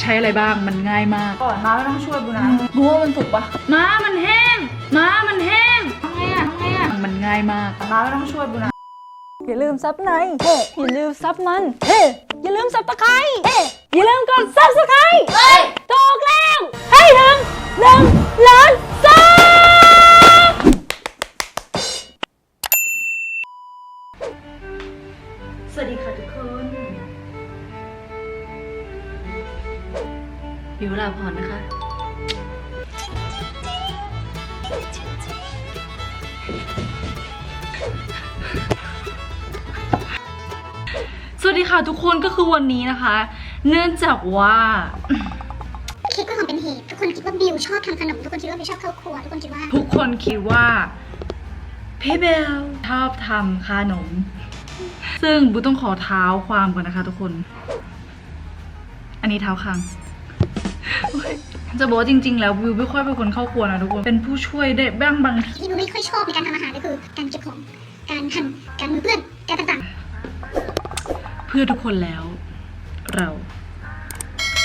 ใช้อะไรบ้างมันง่ายมากก่อนมาไม่ต้องช่วยบูนะบัวมันสุกปะม้ามันแห้งม้ามันแห้งทำไงอะทำไงอะมันง่ายมากมาไม่ต้องช่วยบูนะอย่าลืมซับในเฮ้อย่าลืมซับมันเฮ้อย่าลืมซับตะไคร้เฮ้อย่าลืมกดซับสไครต์เฮ้ถูกแล้วให้ถึงหนึ่งล้านซับสวัสดีค่ะทุกคน บิวลาพรนะคะ สวัสดีค่ะทุกคนก็คือวันนี้นะคะ เนื่องจากว่า คิดว่าความเป็นเหตุ ทุกคนคิดว่าบิวชอบทำขนม ทุกคนคิดว่าบิวชอบเข้าครัว ทุกคนคิดว่า ทุกคนคิดว่า พี่เบลชอบทำขนม ซึ่งบูต้องขอเท้าความก่อนนะคะทุกคน อันนี้เท้าค้างโอ๊ย จะบอกว่าจริง ๆ แล้ววิวไม่ค่อยเป็นคนเข้าครัวนะทุกคน เป็นผู้ช่วยได้บ้างบางทีที่บิวไม่ค่อยชอบในการทำอาหารก็คือ การเก็บของ การหั่น การมือเปื้อน การต่างเพื่อทุกคนแล้ว เรา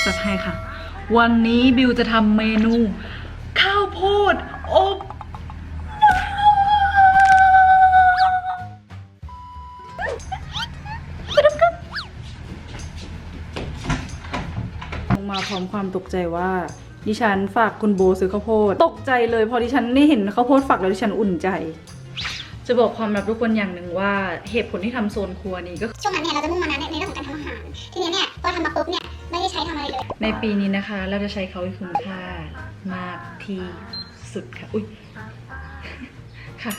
จะให้ค่ะ วันนี้บิวจะทำเมนู ข้าวโพดอบ ร้อมความตกใจว่า ดิฉันฝากคุณโบซื้อข้าวโพด ตกใจเลยพอดิฉันได้เห็นข้าวโพดฝักแล้วดิฉันอุ่นใจ จะบอกความลับทุกคนอย่างหนึ่งว่าเหตุผลที่ทำโซนครัวนี้ก็ๆช่วงนั้นเนี่ยเราจะมุ่งมานะในในเรื่องของการทำอาหาร ทีเนี้ยเนี่ยพอทำมาปุ๊บเนี่ยไม่ได้ใช้ทำอะไรเลย ในปีนี้นะคะ เราจะใช้เขาให้คุ้มค่ามากที่สุดค่ะ อุ้ยค่ะ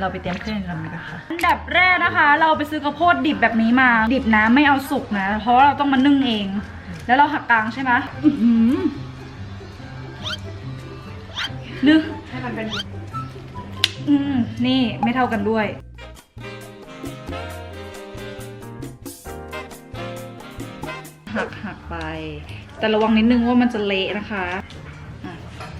เราไปเตรียมเครื่องกันดีกว่าค่ะอันดับแรกนะคะ เราไปซื้อข้าวโพดดิบแบบนี้มา ดิบนะไม่เอาสุกนะ เพราะว่าเราต้องมานึ่งเอง แล้วเราหักกลางใช่ไหมอื้อหือนึกให้มันเป็น อืม นี่ไม่เท่ากันด้วยหักหักไป แต่ระวังนิดนึงว่ามันจะเละนะคะอะ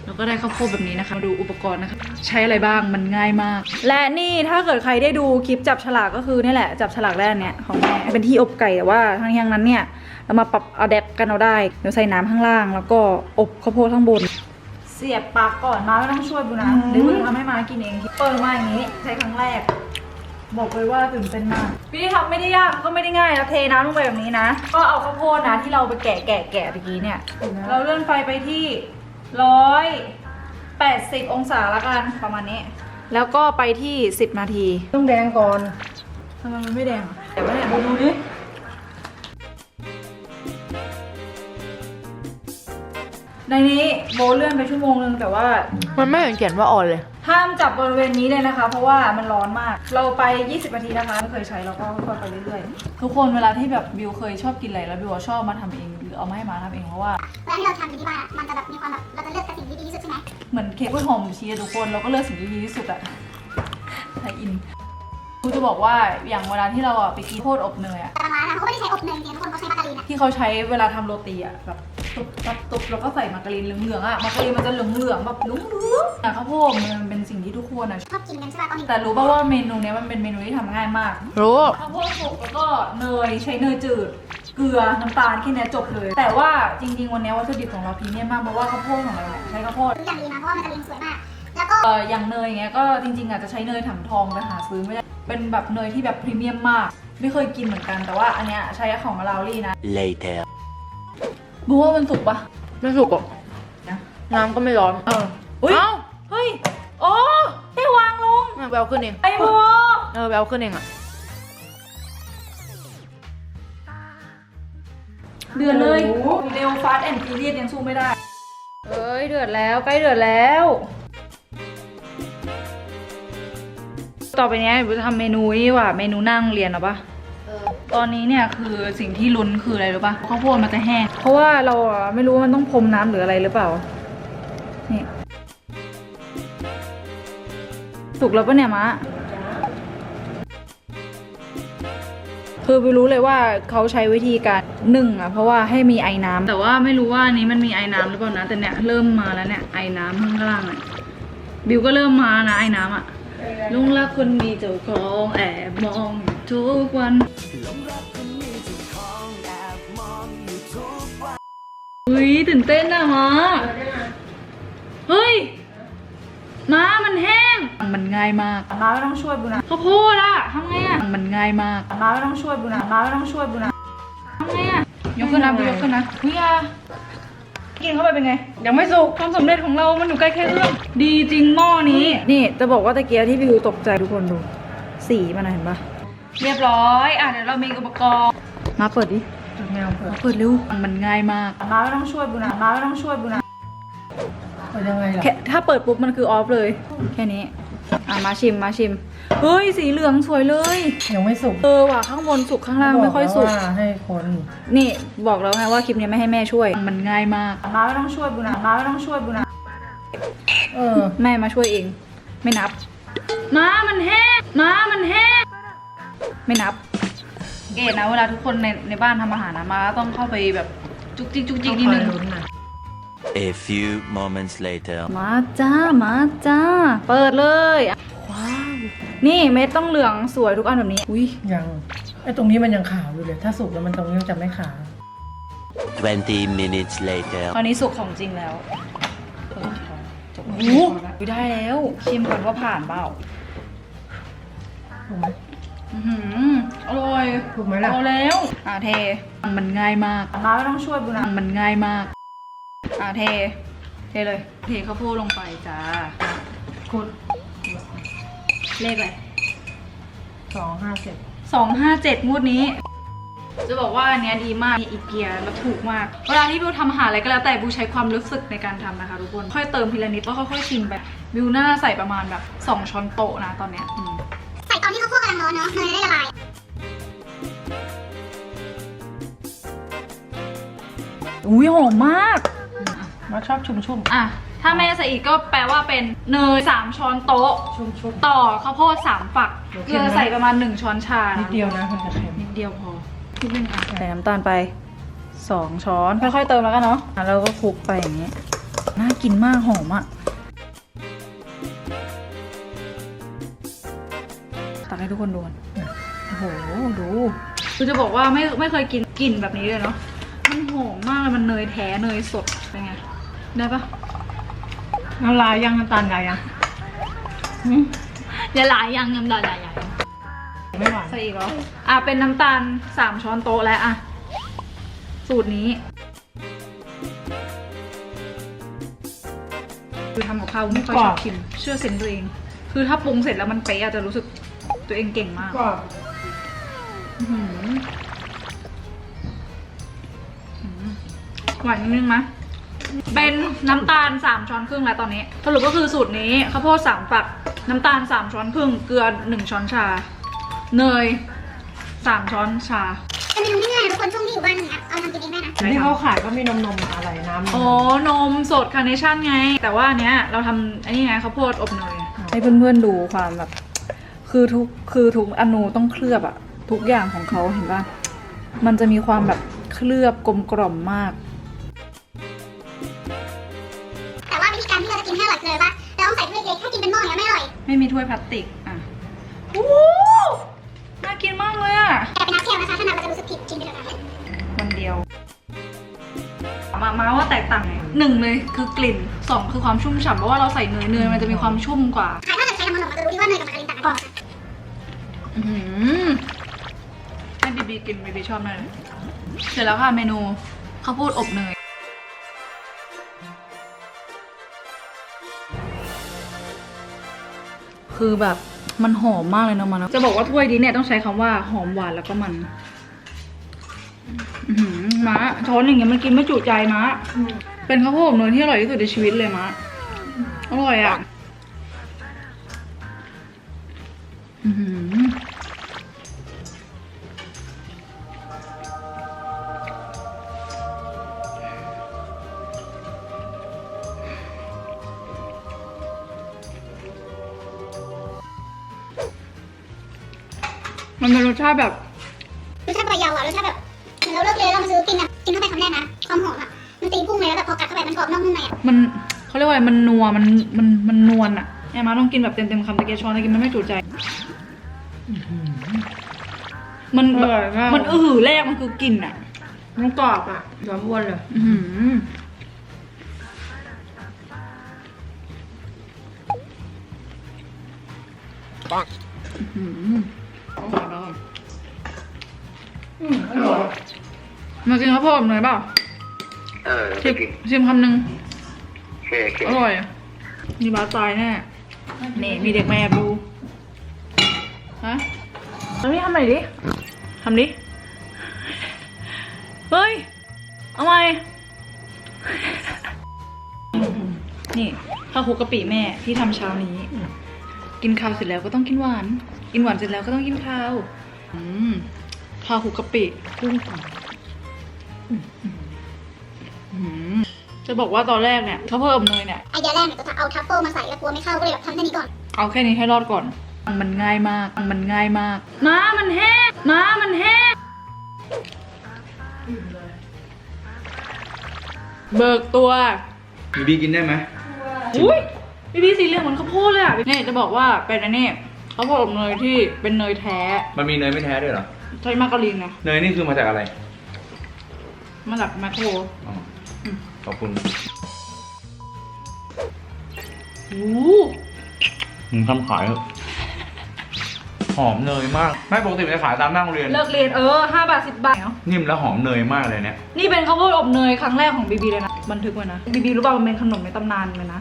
แล้วก็ได้ข้าวโพดแบบนี้นะคะ มาดูอุปกรณ์นะคะ ใช้อะไรบ้างมันง่ายมาก และนี่ถ้าเกิดใครได้ดูคลิปจับฉลากก็คือนี่แหละ จับฉลากแรกเนี่ยของแม่เป็นที่อบไก่แต่ว่าทั้งนี้ทั้งนั้นเนี่ย เรามาปรับอะแดปกันเอาได้เดี๋ยวใส่น้ำข้างล่าง แล้วก็อบข้าวโพดข้างบน เสียบปากก่อนมาไม่ต้องช่วยบูนะอืมเดี๋ยวบูทำให้มากินเองเปิดมาอย่างนี้ใช้ครั้งแรก บอกเลยว่าตื่นเต้นมากวิธีทำไม่ได้ยากก็ไม่ได้ง่ายนะเทน้ำลงไปแบบนี้นะ ก็เอาข้าวโพดนะที่เราไปแกะแกะแกะเมื่อกี้เนี่ย เราเลื่อนไฟไปที่ร้อยแปดสิบองศาละกันประมาณนี้ แล้วก็ไปที่สิบนาที ต้องแดงก่อนทำไมมันไม่แดงอะแต่ว่าเนี่ยดูดิ ในนี้โบเลื่อนไปชั่วโมงนึงแต่ว่า มันไม่เห็นเขียนว่าอ่อนเลย ห้ามจับบริเวณนี้เลยนะคะ เพราะว่ามันร้อนมาก เราไป 20นาทีนะคะไม่เคยใช้เราก็ค่อยๆไปเรื่อยๆ ทุกคนเวลาที่แบบบิวเคยชอบกินอะไรแล้วบิวชอบมาทำเองหรือเอามาให้มาทำเองเพราะว่า เวลาที่เราทำอยู่ที่บ้านอะมันจะแบบมีความแบบเราจะเลือกแต่สิ่งที่ดีที่สุดใช่ไหมเหมือนเค้กกล้วยหอมชีสอะทุกคนเราก็เลือกสิ่งที่ดีที่สุดอะไทยอินกูจะบอกว่าอย่างเวลาที่เราอะไปกินโคตรอบเนยอะแต่บางร้านนะเขาไม่ได้ใช้อบเนยจริงๆทุกคนเขาใช้มาการีนอะที่เขาใช้เวลาทำโรตีอะแบบ ตุบตับตุบแล้วก็ใส่มาการีนเหลืองๆอะมาการีนมันจะเหลืองๆแบบเหลืองๆแต่ข้าวโพดมันเป็นสิ่งที่ทุกคนอะชอบกินกันใช่ป่ะตอนนี้แต่รู้ป่าว่าเมนูเนี้ยมันเป็นเมนูที่ทำง่ายมากรู้ข้าวโพดสุกแล้วก็เนยใช้เนยจืดเกลือน้ำตาลแค่เนี้ยจบเลย แต่ว่าจริง ๆ วันเนี้ยวัตถุดิบของเราพรีเมียมมากเพราะว่าข้าวโพดของเราเนี่ยใช้ข้าวโพดทุกอย่างดีนะเพราะว่ามันจะเรียงสวยมากแล้วก็เอ่ออย่างเนยอย่างเงี้ยก็จริงๆอาจจะใช้เนยถังทองไปหาซื้อไม่ได้เป็นแบบเนยที่แบบพรีเมียมมาก ไม่เคยกินเหมือนกันแต่ว่าอันเนี้ยใช้ของลาวลี่นะ Later. บูว่ามันสุกปะไม่สุกอะนะน้ำก็ไม่ร้อน เอออุ้ยเอ้าเฮ้ย โอ้ให้วางลงแววขึ้นเอง ไอ้บัวเออแววขึ้นเองอะเดือดเลยเร็วฟาสแอนด์ฟิเรียยังสู้ไม่ได้ เอ้ยเดือดแล้วใกล้เดือดแล้ว ต่อไปเนี้ยเราจะทำเมนูนี่ว่ะเมนูหนั่งเรียนหรอปะ ตอนนี้เนี่ยคือสิ่งที่ลุ้นคืออะไรรู้ปะข้าวโพดมันจะแห้ง เพราะว่าเราอะไม่รู้ว่ามันต้องพรมน้ำหรืออะไรหรือเปล่า นี่ สุกแล้วปะเนี่ยมะ คือไปรู้เลยว่าเขาใช้วิธีการนึ่งอะเพราะว่าให้มีไอ้น้ำแต่ว่าไม่รู้ว่าอันนี้มันมีไอ้น้ำหรือเปล่านะ แต่เนี่ยเริ่มมาแล้วเนี่ยไอ้น้ำข้างล่างอะบิวก็เริ่มมานะไอ้น้ำอะลุงรักคนมีเจ้าของแอบมองอยู่ ทุกวันอุ้ยตื่นเต้นอะมาเฮ้ยม้ามันแห้ง มันง่ายมากน้าไม่ต้องช่วยบุญนะข้าวโพดอะทำไงอะมันง่ายมากน้าไม่ต้องช่วยบุญนะน้าไม่ต้องช่วยบุญนะทำไงอะยกขึ้นนะยกขึ้นนะเฮ้ยอะกินเข้าไปเป็นไง ยังไม่สุกความสำเร็จของเรา มันอยู่ใกล้แค่เอื้อมดีจริงหม้อนี้ นี่จะบอกว่าตะเกียที่บิวตกใจทุกคนดู สีมันนะเห็นปะ เรียบร้อย อะเดี๋ยวเรามีอุปกรณ์ มาเปิดดิแมวเปิดเปิดเร็ว มันง่ายมากน้าไม่ต้องช่วยบุญนะน้าไม่ต้องช่วยบุญนะเปิดยังไงล่ะแค่ถ้าเปิดปุ๊บมันคือออฟเลย แค่นี้ อะมาชิมมาชิม เฮ้ยสีเหลืองสวยเลย ยังไม่สุกเออว่ะข้างบนสุกข้างล่างไม่ค่อยสุก บแล้วว่าให้คนนี่บอกแล้วไงว่าคลิปนี้ไม่ให้แม่ช่วย มันง่ายมากน้าไม่ต้องช่วยบุญนะน้าไม่ต้องช่วยบุญนะเออ แม่มาช่วยเอง ไม่นับ ม้ามันแห้ง ม้ามันแห้ง ไม่นับ เกดนะเวลาทุกคนในในบ้านทำอาหารนะมาต้องเข้าไปแบบจุกจิกจุกจิกนิดนึงต้องคอยลุ้นะ A few moments later. มาจ้า มาจ้า เปิดเลย ว้าว นี่เม็ดต้องเหลืองสวยทุกอันแบบนี้ อุ้ยยังไอ้ตรงนี้มันยังขาวอยู่เลย ถ้าสุกแล้วมันตรงนี้มันจะไม่ขาว 20 minutes later. ตอนนี้สุกของจริงแล้วโอ้โหได้แล้ว ชิมก่อนว่าผ่านเปล่าถูกไหม อื้อหืออร่อยถูกไหมล่ะ เอาแล้วอะเท มันง่ายมากน้าไม่ต้องช่วยบุญนะมันง่ายมากอะเท เทเลย เทข้าวโพดลงไปจ้า คุณเลขอะไรสองห้าเจ็ดสองห้าเจ็ดงวดนี้ จะบอกว่าอันเนี้ยดีมากมีอีเกียแล้วถูกมาก เวลาที่บิวทำอาหารอะไรก็แล้วแต่บิวใช้ความรู้สึกในการทำนะคะทุกคน ค่อยเติมทีละนิดแล้วค่อยๆชิมไปบิวน่าใส่ประมาณแบบสองช้อนโต๊ะนะตอนเนี้ยอืม เนาะเนยได้ละลายอุ้ยหอมมากมาชอบชุ่มชุ่มอะ ถ้าแม่ใส่อีกก็แปลว่าเป็นเนยสามช้อนโต๊ะชุ่มชุ่ม ต่อข้าวโพดสามฝักโอเคเกลือใส่ประมาณหนึ่งช้อนชานิดเดียวนะมันจะเค็มนิดเดียวพอนิดนึงอะใส่น้ำตาลไปสองช้อน ค่อยๆเติมแล้วกันเนาะอะแล้วก็คลุกไปอย่างนี้ น่ากินมากหอมอะ ตักให้ทุกคนดูก่อนโอ้โห ดู คือจะบอกว่าไม่ไม่เคยกินกลิ่นแบบนี้เลยเนาะ มันหอมมากเลยมันเนยแท้เนยสด เป็นไง ได้ปะน้ำลายยังน้ำตาลลายยังอย่าหลายยังยังหลายหลายยังไม่หวานใส่อีกเหรอ อะเป็นน้ำตาลสามช้อนโต๊ะแล้วอะ สูตรนี้คือทำกับข้าวไม่ค่อยชอบชิมเชื่อเซนส์ตัวเอง คือถ้าปรุงเสร็จแล้วมันเป๊ะอาจจะรู้สึก ตัวเองเก่งมากก็อื้อหืออื้อหือหวานนิดนึงไหมเป็นน้ำตาลสามช้อนครึ่งแล้วตอนนี้สรุปก็คือสูตรนี้ข้าวโพดสามฝัก น้ำตาลสามช้อนครึ่ง เกลือหนึ่งช้อนชา เนยสามช้อนชาเป็นเมนูง่ายๆนะทุกคนช่วงที่อยู่บ้านอย่างเงี้ยเอาทำกินเองได้นะที่เขาขายก็มีนมนมๆอะไรน้ำอ๋อนมสดคาร์เนชั่นไง แต่ว่าอันเนี้ยเราทำอันนี้ไงข้าวโพดอบเนย ให้เพื่อนๆดูความแบบ คือทุกคือทุกอนูต้องเคลือบอะทุกอย่างของเขาเห็นป่ะมันจะมีความแบบเคลือบกลมกล่อมมาก แต่ว่าวิธีการที่เราจะกินให้อร่อยเลยว่าเราต้องใส่ถ้วยเล็กถ้ากินเป็นหม้ออย่างเงี้ยไม่อร่อยไม่มีถ้วยพลาสติกอะโอ้น่ากินมากเลยอะแต่เป็นน้ำเค็มนะคะถ้าน้ำเราจะรู้สึกผิดกินไปเลยค่ะวันเดียวมามาว่าแตกต่างไงหนึ่งเลยคือกลิ่นสองคือความชุ่มฉ่ำเพราะว่าเราใส่เนยเนยมันจะมีความชุ่มกว่าค่ะถ้าเกิดใครทำขนมเราจะรู้ที่ว่าเนยกับมาการินต่างกันอื้อหือ ให้บีบีกินบีบีชอบแน่เลยเสร็จแล้วค่ะเมนูข้าวโพดอบเนยคือแบบมันหอมมากเลยเนอะมันจะบอกว่าถ้วยนี้เนี่ยต้องใช้คำว่าหอมหวานแล้วก็มันอื้อหือม้าช้อนอย่างเงี้ยมันกินไม่จุใจม้าเป็นข้าวโพดอบเนยที่อร่อยที่สุดในชีวิตเลยม้าอร่อยอะ มันเป็นรสชาติแบบรสชาติพอยาวอะรสชาติแบบเหมือนเราเลิกเรียนแล้วเรามาซื้อกินอะกินเข้าไปคำแรกนะความหอมอะมันตีพุ่งเลยแล้วแบบพอกัดเข้าไปมันกรอบนอกนุ่มในอะมันเขาเรียกว่าอะไรมันนัวมันมันมันนวลอะแอมมาต้องกินแบบเต็มเต็มๆคำตะเกียบช้อนตะกินมันไม่จุใจ มันแบบมันอือหือแรกมันคือกลิ่นอะมันกรอบอะย้อมอ้วนเลยอื้อหืออื้อ อืมอร่อยมากินข้าวโพดหน่อยเปล่าเออชิมชิมคำหนึ่งโอเคโอเคอร่อยอะนี่บาสตายแน่นี่มีเด็กมาแอบดูฮะแล้วนี่ทำไหนอยดิทำดิเฮ้ยเอาไงนี่ข้าวคลุกกะปิแม่ที่ทำเช้านี้ กินข้าวเสร็จแล้วก็ต้องกินหวาน กินหวานเสร็จแล้วก็ต้องกินข้าว อืม ข้าวคลุกกะปิกุ้งสับอืมอืมจะบอกว่าตอนแรกเนี่ยข้าวโพดอบเนยเนี่ยไอเดียแรกเนี่ยจะเอาทัฟเฟิลมาใส่แล้วกลัวไม่เข้าก็เลยแบบทำแค่นี้ก่อน เอาแค่นี้ให้รอดก่อน มันง่ายมาก มันง่ายมากม้ามันแห้งม้ามันแห้ง เบิกตัวบีบีกินได้ไหมอุ้ยพี่พี่สีเหลืองเหมือนข้าวโพดเลยอะนี่จะบอกว่าเป็นอันนี้ข้าวโพดอบเนยที่เป็นเนยแท้ มันมีเนยไม่แท้ด้วยเหรอ ใช้มากกะลิงนะเนยนี่คือมาจากอะไรมาจากแมคโครอ๋ออมขอบคุณโอ้มึงทำขายเถอะหอมเนยมาก ไม่ปกติมันจะขายตามหน้าโรงเรียน เลิกเรียนเออห้าบาทสิบบาทนิ่มแล้วหอมเนยมากเลยเนี่ย นี่เป็นข้าวโพดอบเนยครั้งแรกของบีบีเลยนะบันทึกไว้นะบีบีรู้ป่าวมันเป็นขนมในตำนานเลยนะ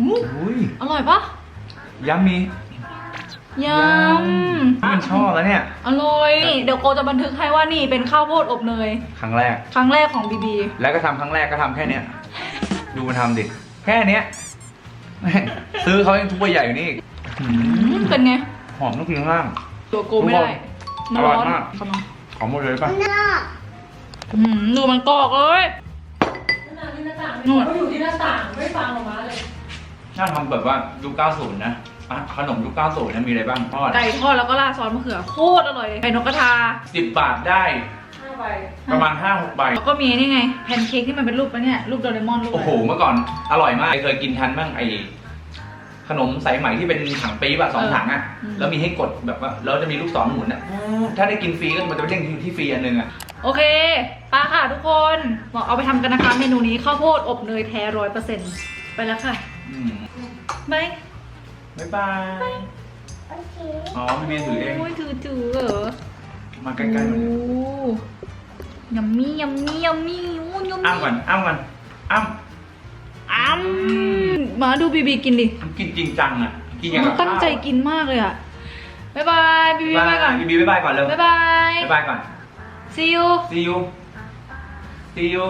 อู้อุ้ยอร่อยปะย้ำมี ยนี่มันชอบแล้วเนี่ยำอร่อยนี่เดี๋ยวโกจะบันทึกให้ว่านี่เป็นข้าวโพดอบเนย ครั้งแรก ครั้งแรกของบีบี แล้วก็ทำครั้งแรกก็ทำแค่เนี้ย ดูมันทำดิ แค่เนี้ยแม่งซื้อเขายังทุกใบใหญ่อยู่นี่อีกหืมเป็นไง หอมต้องกินข้างล่าง ตัวโกไม่ได้มันร้อนอร่อยมากกำลังหอมหมดเลยป่ะอืมดูมันกรอกเลยนู่นอยู่ที่หน้าต่างไม่ฟังออกมาเลย น่าทำแบบว่ายุค90 นะ อะขนมยุค90นะมีอะไรบ้างทอดไก่ทอดแล้วก็ราดซอสมะเขือโคตรอร่อยเลยไก่นกกระทา10บาทได้ห้าใบประมาณ 5-6 ใบ แล้วก็มีนี่ไงแพนเค้กที่มันเป็นรูปปะเนี่ยรูปโดเรมอนรูปโอ้โห เมื่อก่อนอร่อยมาก เคยกินทันบ้างไอขนมสายไหมที่เป็นถังปี๊บอะสองถังอะแล้วมีให้กดแบบว่าแล้วจะมีลูกศรหมุนอะถ้าได้กินฟรีก็มันจะไปเด้งที่ฟรีอันหนึงอะโอเคไปาค่ะทุกคนบอกเอาไปทำกันนะคะเมนูนี้ข้าวโพดอบเนยแท้ร้อยเปอร์เซ็นต์ไปแล้วค่ะอืม บาย บ๊ายบายอ๋อพี่บีถือเองโอ้ยถือถือเหรอมาใกล้ๆหน่อยโอ้ยัมมี่ยัมมี่ยัมมี่โอ้ยัมอ้ำมี่ก่อนอ้ำก่อนอ้ำอ้ำมาดูบีบีกินดิมันกินจริงจังอะกินอย่างมักับนตั้งใจกินมากเลยอะ บ๊ายบายบีบีข้าวบ๊ายบายก่อน บีบีบ๊ายบายก่อนเร็วบ๊ายบายบ๊ายบายก่อน see you see you see you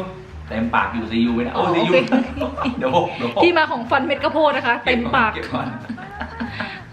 เต็มปากอยู่ see you ไว้นะโอ้อ๋อ see you โอเคเดี๋ยวหกเดี๋ยวหกที่มาของฟันเม็ดกระโพดนะคะ เต็มปากเก็บก่อน